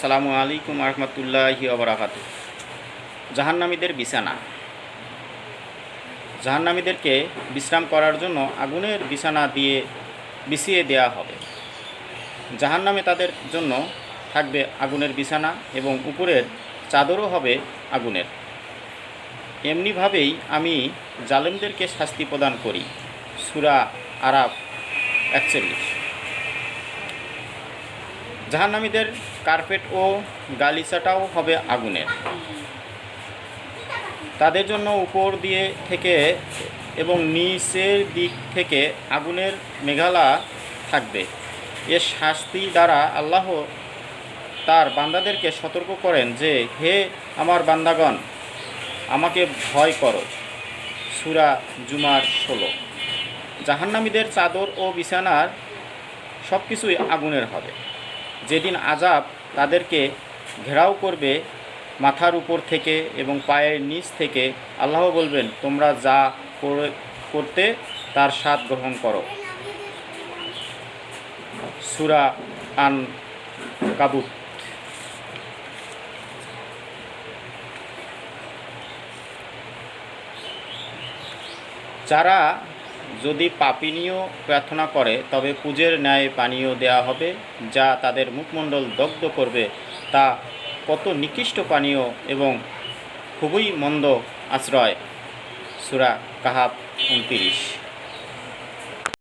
আসসালামু আলাইকুম রহমতুল্লাহি ওবরাকাত জাহান্নামীদের বিছানা। জাহান্নামীদেরকে বিশ্রাম করার জন্য আগুনের বিছানা দিয়ে বিছিয়ে দেয়া হবে। জাহান্নামে তাদের জন্য থাকবে আগুনের বিছানা এবং উপরের চাদরও হবে আগুনের। এমনিভাবেই আমি জালেমদেরকে শাস্তি প্রদান করি। সুরা আরাফ একচল্লিশ। জাহান্নামীদের কার্পেট ও গালিচাটাও হবে আগুনের। তাদের জন্য উপর দিয়ে থেকে এবং নিচের দিক থেকে আগুনের মেঘালা থাকবে। এ শাস্তি দ্বারা আল্লাহ তার বান্দাদেরকে সতর্ক করেন যে, হে আমার বান্দাগণ, আমাকে ভয় করো। সুরা জুমার ষোলো। জাহান্নামীদের চাদর ও বিছানার সব কিছুই আগুনের হবে। যেদিন আজাব তাদেরকে ঘেরাও করবে মাথার উপর থেকে এবং পায়ের নিচ থেকে, আল্লাহ বলবেন, তোমরা যা করে- করতে তার স্বাদ গ্রহণ করো। সুরা আন কাবুত যারা যদি পাপিনীয় প্রার্থনা করে, তবে পূজের ন্যায় পানীয় দেয়া হবে, যা তাদের মুখমণ্ডল দগ্ধ করবে। তা কত নিকৃষ্ট পানীয় এবং খুবই মন্দ আশ্রয়। সুরা কাহাব উনতিরিশ।